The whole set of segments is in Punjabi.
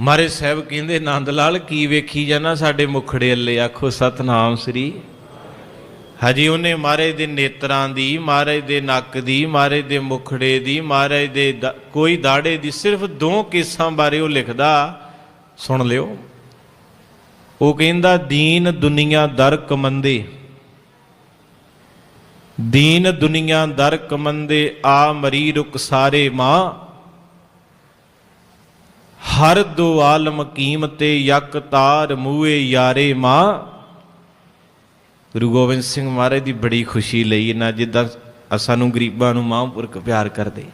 ਮਾਰੇ ਸਾਹਿਬ ਕਹਿੰਦੇ, ਨੰਦ ਲਾਲ, ਕੀ ਵੇਖੀ ਜਾਣਾ ਸਾਡੇ ਮੁਖੜੇ ਅੱਲੇ? ਆਖੋ, ਸਤਨਾਮ ਸ੍ਰੀ ਹਜੀ, ਉਹਨੇ ਮਹਾਰਾਜ ਦੇ ਨੇਤਰਾਂ ਦੀ ਮਹਾਰਾਜ ਦੇ ਨੱਕ ਦੀ ਮਹਾਰਾਜ ਦੇ ਮੁਖੜੇ ਦੀ ਮਹਾਰਾਜ ਦੇ, ਕੋਈ ਦਾੜੇ ਦੀ ਸਿਰਫ ਦੋ ਕੇਸਾਂ ਬਾਰੇ ਉਹ ਲਿਖਦਾ, ਸੁਣ ਲਿਓ। ਉਹ ਕਹਿੰਦਾ, ਦੀਨ ਦੁਨੀਆ ਦਰ ਕਮੰਦੇ, ਦੀਨ ਦੁਨੀਆ ਦਰ ਕਮੰਦੇ, ਆ ਮਰੀ ਰੁਕ ਸਾਰੇ ਮਾਂ ਹਰ ਦੋ ਆਲਮ ਕੀਮਤੇ ਯਕ ਤਾਰ ਮੂਏ ਯਾਰੇ ਮਾਂ। ਗੁਰੂ ਗੋਬਿੰਦ ਸਿੰਘ ਮਹਾਰਾਜ ਦੀ ਬੜੀ ਖੁਸ਼ੀ ਲਈ ਇਹਨਾਂ ਜਿੱਦਾਂ ਸਾਨੂੰ ਗਰੀਬਾਂ ਨੂੰ ਮਹਾਂਪੁਰਖ ਪਿਆਰ ਕਰਦੇ।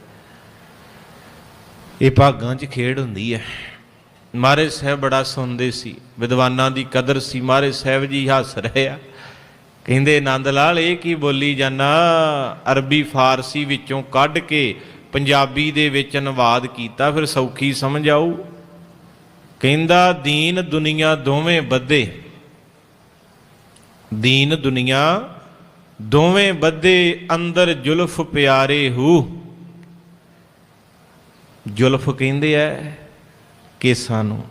ਇਹ ਭਾਗਾਂ 'ਚ ਖੇਡ ਹੁੰਦੀ ਹੈ। ਮਹਾਰਾਜ ਸਾਹਿਬ ਬੜਾ ਸੁਣਦੇ ਸੀ। ਵਿਦਵਾਨਾਂ ਦੀ ਕਦਰ ਸੀ। ਮਹਾਰਾਜ ਸਾਹਿਬ ਜੀ ਹੱਸ ਰਹੇ ਆ। ਕਹਿੰਦੇ, ਆਨੰਦ ਲਾਲ, ਇਹ ਕੀ ਬੋਲੀ ਜਾਨਾ? ਅਰਬੀ ਫਾਰਸੀ ਵਿੱਚੋਂ ਕੱਢ ਕੇ ਪੰਜਾਬੀ ਦੇ ਵਿੱਚ ਅਨੁਵਾਦ ਕੀਤਾ, ਫਿਰ ਸੌਖੀ ਸਮਝ ਆਊ। ਕਹਿੰਦਾ, ਦੀਨ ਦੁਨੀਆ ਦੋਵੇਂ ਬੱਧੇ। ਦੀਨ ਦੁਨੀਆ ਦੋਵੇਂ ਬੱਧੇ, ਅੰਦਰ ਜ਼ੁਲਫ ਪਿਆਰੇ ਹੂ। ਜ਼ੁਲਫ ਕਹਿੰਦੇ ਐ ਕੇਸਾਂ ਨੂੰ।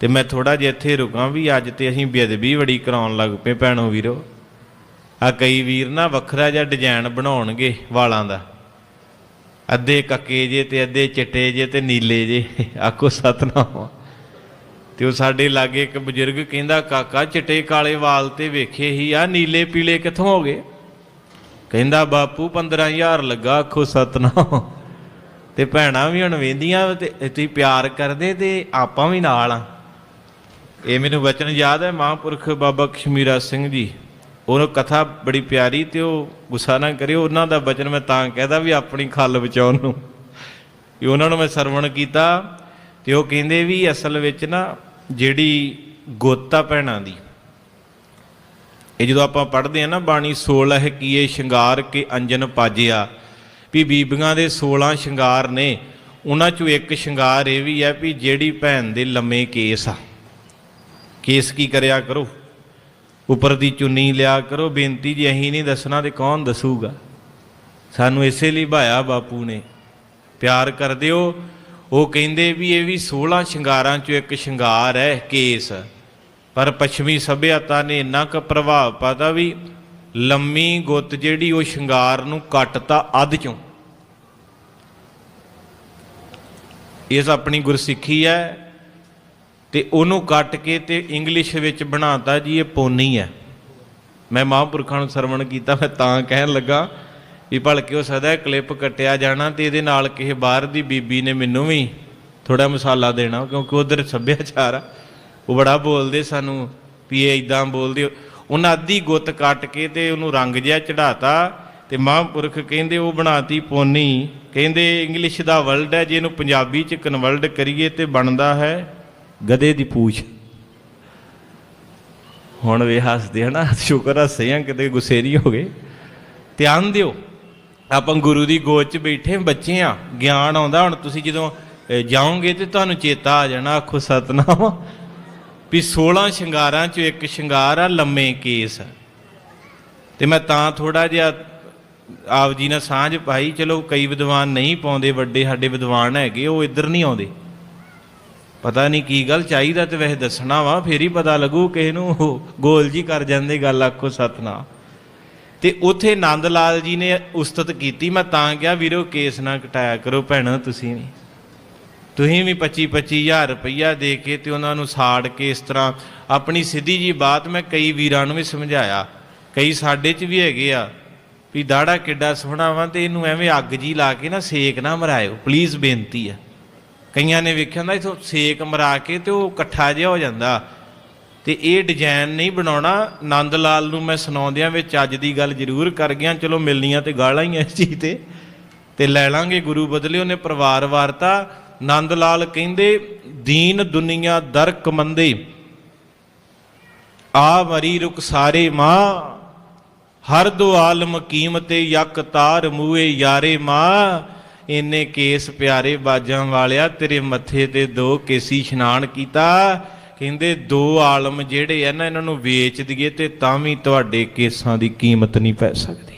ਤੇ ਮੈਂ ਥੋੜਾ ਜਿਹਾ ਇੱਥੇ ਰੁਕਾਂ ਵੀ, ਅੱਜ ਤੇ ਅਸੀਂ ਬੇਅਦਬੀ ਬੜੀ ਕਰਾਉਣ ਲੱਗ ਪਏ ਭੈਣੋ ਵੀਰੋ। ਆ ਕਈ ਵੀਰ ਨਾ ਵੱਖਰਾ ਜਿਹਾ ਡਿਜ਼ਾਈਨ ਬਣਾਉਣਗੇ ਵਾਲਾਂ ਦਾ। ਅੱਧੇ ਕੱਕੇ ਜੇ ਤੇ ਅੱਧੇ ਚਿੱਟੇ ਜੇ ਤੇ ਨੀਲੇ ਜੇ। ਆਖੋ ਸਤਨਾਮ। ਤੇ ਉਹ ਸਾਡੇ ਲਾਗੇ ਇੱਕ ਬਜ਼ੁਰਗ ਕਹਿੰਦਾ, ਕਾਕਾ, ਚਿੱਟੇ ਕਾਲੇ ਵਾਲ ਤੇ ਵੇਖੇ ਹੀ ਆ, ਨੀਲੇ ਪੀਲੇ ਕਿੱਥੋਂ ਹੋ ਗਏ? ਕਹਿੰਦਾ, ਬਾਪੂ 15000 ਲੱਗਾ, ਆਖੋ ਸਤਨਾਮ। ਤੇ ਭੈਣਾਂ ਵੀ ਹੁਣ ਵੇਂਦੀਆਂ ਤੇ ਤੁਸੀਂ ਪਿਆਰ ਕਰਦੇ ਤੇ ਆਪਾਂ ਵੀ ਨਾਲ ਆ। ਇਹ ਮੈਨੂੰ ਬਚਨ ਯਾਦ ਹੈ, ਮਹਾਂਪੁਰਖ ਬਾਬਾ ਕਸ਼ਮੀਰਾ ਸਿੰਘ ਜੀ। ਉਹਨੂੰ ਕਥਾ ਬੜੀ ਪਿਆਰੀ ਤੇ ਉਹ ਗੁੱਸਾ ਨਾ ਕਰਿਓ ਉਹਨਾਂ ਦਾ ਬਚਨ ਮੈਂ ਤਾਂ ਕਹਿਦਾ ਵੀ ਆਪਣੀ ਖੱਲ ਬਚਾਉਣ ਨੂੰ। ਵੀ ਉਹਨਾਂ ਨੂੰ ਮੈਂ ਸਰਵਣ ਕੀਤਾ ਤੇ ਉਹ ਕਹਿੰਦੇ ਵੀ ਅਸਲ ਵਿੱਚ ਨਾ ਜਿਹੜੀ ਗੋਤਾ ਭੈਣਾਂ ਦੀ, ਇਹ ਜਦੋਂ ਆਪਾਂ ਪੜ੍ਹਦੇ ਆ ਨਾ ਬਾਣੀ 16 ਕੀਏ ਸ਼ਿੰਗਾਰ ਕੇ ਅੰਜਨ ਪਾਜਿਆ। ਵੀ ਬੀਬੀਆਂ ਦੇ 16 ਸ਼ਿੰਗਾਰ ਨੇ, ਉਹਨਾਂ ਚੋਂ ਇੱਕ ਸ਼ਿੰਗਾਰ ਇਹ ਵੀ ਹੈ ਵੀ ਜਿਹੜੀ ਭੈਣ ਦੇ ਲੰਮੇ ਕੇਸ ਆ। ਕੇਸ ਕੀ ਕਰਿਆ ਕਰੋ? ਉੱਪਰ ਦੀ ਚੁੰਨੀ ਲਿਆ ਕਰੋ, ਬੇਨਤੀ ਜੀ ਅਹੀਂ ਨਹੀਂ ਦੱਸਣਾ ਤੇ ਕੌਣ ਦੱਸੂਗਾ। ਸਾਨੂੰ ਇਸੇ ਲਈ ਭਾਇਆ ਬਾਪੂ ਨੇ। ਪਿਆਰ ਕਰਦੇ ਹੋ। ਉਹ ਕਹਿੰਦੇ ਵੀ ਇਹ ਵੀ 16 ਸ਼ਿੰਗਾਰਾਂ ਚੋਂ ਇੱਕ ਸ਼ਿੰਗਾਰ ਹੈ ਕੇਸ। ਪਰ ਪੱਛਮੀ ਸਭਿਅਤਾ ਨੇ ਇੰਨਾ ਕੁ ਪ੍ਰਭਾਵ ਪਾਤਾ ਵੀ ਲੰਮੀ ਗੁੱਤ ਜਿਹੜੀ ਉਹ ਸ਼ਿੰਗਾਰ ਨੂੰ ਕੱਟਤਾ ਅੱਧ ਚੋਂ। ਇਸ ਆਪਣੀ ਗੁਰਸਿੱਖੀ ਹੈ। ਤੇ ਉਹਨੂੰ ਕੱਟ ਕੇ ਤੇ ਇੰਗਲਿਸ਼ ਵਿੱਚ ਬਣਾਤਾ ਜੀ, ਇਹ ਪੋਨੀ ਹੈ। ਮੈਂ ਮਹਾਂਪੁਰਖਾਂ ਨੂੰ ਸਰਵਣ ਕੀਤਾ, ਮੈਂ ਤਾਂ ਕਹਿਣ ਲੱਗਾ ਵੀ ਭਲਕੇ ਹੋ ਸਕਦਾ ਕਲਿੱਪ ਕੱਟਿਆ ਜਾਣਾ ਤੇ ਇਹਦੇ ਨਾਲ ਕਿਸੇ ਬਾਹਰ ਦੀ ਬੀਬੀ ਨੇ ਮੈਨੂੰ ਵੀ ਥੋੜਾ ਮਸਾਲਾ ਦੇਣਾ, ਕਿਉਂਕਿ ਉਧਰ ਸੱਭਿਆਚਾਰ ਆ। ਉਹ ਬੜਾ ਬੋਲਦੇ ਸਾਨੂੰ ਵੀ ਇਹ ਇਦਾਂ ਬੋਲਦੇ ਉਹਨਾਂ ਅੱਧੀ ਗੁੱਤ ਕੱਟ ਕੇ ਤੇ ਉਹਨੂੰ ਰੰਗ ਜਿਹਾ ਚੜਾਤਾ ਤੇ ਮਹਾਂਪੁਰਖ ਕਹਿੰਦੇ ਉਹ ਬਣਾਤੀ ਪੋਨੀ। ਕਹਿੰਦੇ ਇੰਗਲਿਸ਼ ਦਾ ਵਰਲਡ ਹੈ, ਜੇ ਇਹਨੂੰ ਪੰਜਾਬੀ ਚ ਕਨਵਰਟ ਕਰੀਏ ਤੇ ਬਣਦਾ ਹੈ ਗਧੇ ਦੀ ਪੂਛ। ਹੁਣ ਵੇ ਹੱਸਦੇ ਹਨਾ, ਸ਼ੁਕਰ ਹੱਸੇ ਆ ਕਿਤੇ ਗੁੱਸੇ ਨਹੀਂ ਹੋ ਗਏ। ਧਿਆਨ ਦਿਓ, ਆਪਾਂ ਗੁਰੂ ਦੀ ਗੋਦ 'ਚ ਬੈਠੇ ਬੱਚੇ ਆ ਗਿਆਨ ਆਉਂਦਾ, ਹੁਣ ਤੁਸੀਂ ਜਦੋਂ ਜਾਓਗੇ ਤੇ ਤੁਹਾਨੂੰ ਚੇਤਾ ਆ ਜਾਣਾ, ਆਖੋ ਸਤਨਾਮ, ਵੀ 16 ਸ਼ਿੰਗਾਰਾਂ 'ਚੋਂ ਇੱਕ ਸ਼ਿੰਗਾਰ ਆ, ਲੰਮੇ ਕੇਸ। ਤੇ ਮੈਂ ਤਾਂ ਥੋੜਾ ਜਿਹਾ ਆਪ ਜੀ ਨਾਲ ਸਾਂਝ ਪਾਈ, ਚਲੋ ਕਈ ਵਿਦਵਾਨ ਨਹੀਂ ਪਾਉਂਦੇ, ਵੱਡੇ ਸਾਡੇ ਵਿਦਵਾਨ ਹੈਗੇ, ਉਹ ਇੱਧਰ ਨਹੀਂ ਆਉਂਦੇ। ਪਤਾ ਨਹੀਂ ਕੀ ਗੱਲ ਚਾਹੀਦਾ ਤੇ ਵੈਸੇ ਦੱਸਣਾ ਵਾ, ਫੇਰ ਹੀ ਪਤਾ ਲੱਗੂ ਕਿਸੇ ਨੂੰ ਉਹ ਗੋਲ ਜੀ ਕਰ ਜਾਂਦੇ ਗੱਲ ਆਖੋ ਸਤਨਾਮ। ਤੇ ਉਥੇ ਨੰਦ ਲਾਲ ਜੀ ਨੇ ਉਸਤਤ ਕੀਤੀ, ਮੈਂ ਤਾਂ ਕਿਹਾ ਵੀਰੋ ਕੇਸ ਨਾ ਕਟਾਇਆ ਕਰੋ ਭੈਣੋ, ਤੁਸੀਂ ਵੀ। ਤੁਸੀਂ ਵੀ 25 25000 ਰੁਪਈਆ ਦੇ ਕੇ ਤੇ ਉਹਨਾਂ ਨੂੰ ਸਾੜ ਕੇ ਇਸ ਤਰ੍ਹਾਂ ਆਪਣੀ ਸਿੱਧੀ ਜੀ ਬਾਤ ਮੈਂ ਕਈ ਵੀਰਾਂ ਨੂੰ ਵੀ ਸਮਝਾਇਆ। ਕਈ ਸਾਡੇ 'ਚ ਵੀ ਹੈਗੇ ਆ ਵੀ ਦਾੜਾ ਕਿੱਡਾ ਸੋਹਣਾ ਵਾ ਤੇ ਇਹਨੂੰ ਐਵੇਂ ਅੱਗ ਜੀ ਲਾ ਕੇ ਨਾ ਸੇਕ ਨਾ ਮਰਾਇਓ ਪਲੀਜ਼ ਬੇਨਤੀ ਆ। ਕਈਆਂ ਨੇ ਵੇਖਿਆ ਹੁੰਦਾ ਇਥੋਂ ਸੇਕ ਮਰਾ ਕੇ ਤੇ ਉਹ ਇਕੱਠਾ ਜਿਹਾ ਹੋ ਜਾਂਦਾ। ਤੇ ਇਹ ਡਿਜ਼ਾਈਨ ਨਹੀਂ ਬਣਾਉਣਾ। ਨੰਦ ਲਾਲ ਨੂੰ ਮੈਂ ਸੁਣਾਉਂਦਿਆਂ ਵਿੱਚ ਅੱਜ ਦੀ ਗੱਲ ਜ਼ਰੂਰ ਕਰ ਗਿਆ। ਚਲੋ ਮਿਲਣੀਆਂ ਤੇ ਗਾਲਾਂ ਹੀ ਐ ਇਸ ਚੀਜ਼ ਤੇ। ਤੇ ਲੈ ਲਾਂਗੇ ਗੁਰੂ ਬਦਲੇ ਉਹਨੇ ਪਰਿਵਾਰ ਵਾਰਤਾ। ਨੰਦ ਲਾਲ ਕਹਿੰਦੇ, ਦੀਨ ਦੁਨੀਆ ਦਰ ਕਮੰਦੇ। ਆ ਮਰੀ ਰੁਕ ਸਾਰੇ ਮਾਂ। ਹਰ ਦੋ ਆਲਮ ਕੀਮਤੇ ਯਕ ਤਾਰ ਮੂਏ ਯਾਰੇ ਮਾਂ। ਇੰਨੇ ਕੇਸ ਪਿਆਰੇ ਬਾਜਾਂ ਵਾਲਿਆ, ਤੇਰੇ ਮੱਥੇ ਤੇ ਦੋ ਕੇਸੀ ਇਸ਼ਨਾਨ ਕੀਤਾ। ਕਹਿੰਦੇ, ਦੋ ਆਲਮ ਜਿਹੜੇ ਆ ਨਾ, ਇਹਨਾਂ ਨੂੰ ਵੇਚ ਦਈਏ ਤੇ ਤਾਂ ਵੀ ਤੁਹਾਡੇ ਕੇਸਾਂ ਦੀ ਕੀਮਤ ਨਹੀਂ ਪੈ ਸਕਦੀ।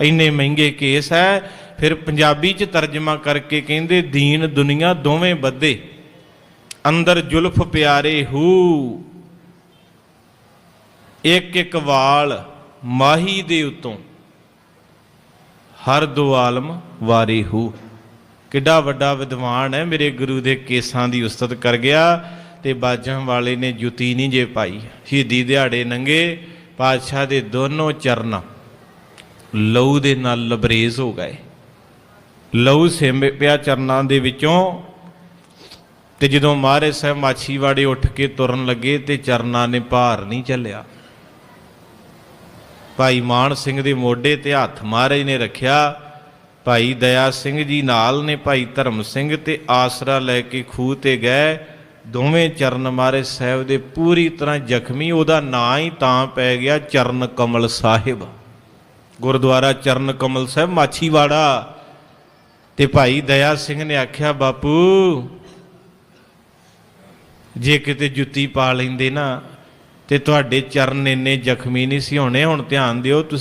ਇੰਨੇ ਮਹਿੰਗੇ ਕੇਸ ਹੈ ਫਿਰ ਪੰਜਾਬੀ ਚ ਤਰਜਮਾ ਕਰਕੇ ਕਹਿੰਦੇ, ਦੀਨ ਦੁਨੀਆ ਦੋਵੇਂ ਬੱਧੇ। ਅੰਦਰ ਜੁਲਫ ਪਿਆਰੇ ਹੂ। ਇੱਕ ਇੱਕ ਵਾਲ ਮਾਹੀ ਦੇ ਉਤੋਂ। ਹਰ ਦੋ ਆਲਮ ਵਾਰੀ ਹੂ। ਕਿੱਡਾ ਵੱਡਾ ਵਿਦਵਾਨ ਹੈ, ਮੇਰੇ ਗੁਰੂ ਦੇ ਕੇਸਾਂ ਦੀ ਉਸਤਤ ਕਰ ਗਿਆ ਤੇ ਬਾਜਾਂ ਵਾਲੇ ਨੇ ਜੁਤੀ ਨਹੀਂ ਜੇ ਪਾਈ। ਸ਼ਹੀਦੀ ਦਿਹਾੜੇ ਨੰਗੇ, ਪਾਤਸ਼ਾਹ ਦੇ ਦੋਨੋਂ ਚਰਨ ਲਹੂ ਦੇ ਨਾਲ ਲਬਰੇਜ਼ ਹੋ ਗਏ। ਲਹੂ ਸੇਮੇ ਪਿਆ ਚਰਨਾਂ ਦੇ ਵਿੱਚੋਂ ਤੇ ਜਦੋਂ ਮਹਾਰਾਜ ਸਾਹਿਬ ਮਾਛੀਵਾੜੇ ਉੱਠ ਕੇ ਤੁਰਨ ਲੱਗੇ ਤੇ ਚਰਨਾਂ ਨੇ ਭਾਰ ਨਹੀਂ ਚੱਲਿਆ। ਭਾਈ ਮਾਨ ਸਿੰਘ ਦੇ ਮੋਢੇ ਤੇ ਹੱਥ ਮਹਾਰਾਜ ਨੇ ਰੱਖਿਆ। ਭਾਈ ਦਇਆ ਸਿੰਘ ਜੀ ਨਾਲ ਨੇ ਭਾਈ ਧਰਮ ਸਿੰਘ ਤੇ ਆਸਰਾ ਲੈ ਕੇ ਖੂਹ ਤੇ ਗਏ। ਦੋਵੇਂ ਚਰਨ ਮਹਾਰਾਜ ਸਾਹਿਬ ਦੇ ਪੂਰੀ ਤਰ੍ਹਾਂ ਜ਼ਖਮੀ, ਉਹਦਾ ਨਾਂ ਹੀ ਤਾਂ ਪੈ ਗਿਆ ਚਰਨ ਕਮਲ ਸਾਹਿਬ। ਗੁਰਦੁਆਰਾ ਚਰਨ ਕਮਲ ਸਾਹਿਬ, ਮਾਛੀਵਾੜਾ। ਤੇ ਭਾਈ ਦਇਆ ਸਿੰਘ ਨੇ ਆਖਿਆ, ਬਾਪੂ, ਜੇ ਕਿਤੇ ਜੁੱਤੀ ਪਾ ਲੈਂਦੇ ਨਾ ਤੇ ਤੁਹਾਡੇ ਚਰਨ ਇੰਨੇ ਜ਼ਖਮੀ ਨਹੀਂ ਸੀ ਹੋਣੇ ਹੁਣ ਧਿਆਨ ਦਿਓ ਤੁਸੀਂ